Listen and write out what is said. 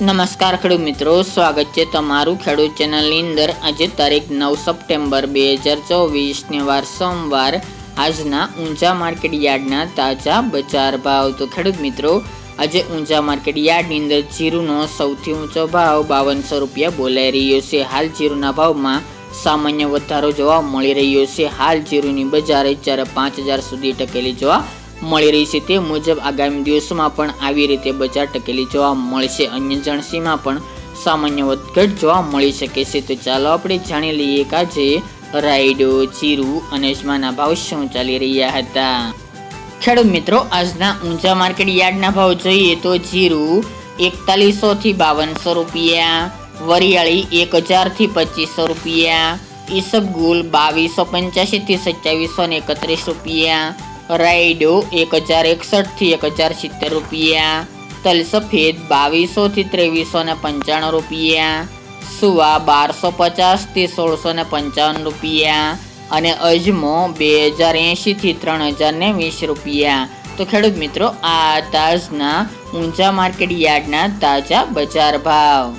નમસ્કાર ખેડૂત મિત્રો, સ્વાગત છે તમારું ખેડૂત ચેનલની અંદર. આજે તારીખ નવ સપ્ટેમ્બર બે હજાર ચોવીસને વાર સોમવાર. આજના ઊંચા માર્કેટ યાર્ડના તાજા બજાર ભાવ. તો ખેડૂત મિત્રો, આજે ઊંચા માર્કેટ યાર્ડની અંદર જીરુનો સૌથી ઊંચો ભાવ બાવનસો રૂપિયા બોલાઈ રહ્યો છે. હાલ જીરુના ભાવમાં સામાન્ય વધારો જોવા મળી રહ્યો છે. હાલ જીરુની બજાર અત્યારે પાંચ હજાર સુધી ટકેલી જોવા મળી રહી છે તે મુજબ આગામી દિવસોમાં પણ આવી રીતે બજાર ટકેલી જોવા મળશે. અન્ય જણસીમાં પણ સામાન્ય વધઘટ જોવા મળી શકે છે. તો ચાલો આપણે જાણી લઈએ કે આજે રાયડો, જીરું અને અજમાના ભાવ શું ચાલી રહ્યા હતા? ખેડૂત મિત્રો, આજના ઊંચા માર્કેટ યાર્ડના ભાવ જોઈએ તો જીરું એકતાલીસો થી બાવનસો રૂપિયા, વરિયાળી એક હજારથી પચીસો રૂપિયા, ઈસબગુલ બાવીસો પંચ્યાસી થી સત્યાવીસો ને એકત્રીસ રૂપિયા રાયડો એક હજાર એકસઠથી એક હજાર સિત્તેર રૂપિયા. તલ સફેદ બાવીસોથી ત્રેવીસો ને પંચાણું રૂપિયા. સુવા બારસો પચાસથી સોળસો ને પંચાવન રૂપિયા. અને અજમો બે હજાર એંશીથી ત્રણ હજાર ને વીસ રૂપિયા. તો ખેડૂત મિત્રો, આ તાજના ઊંચા માર્કેટ યાર્ડના તાજા બજાર ભાવ.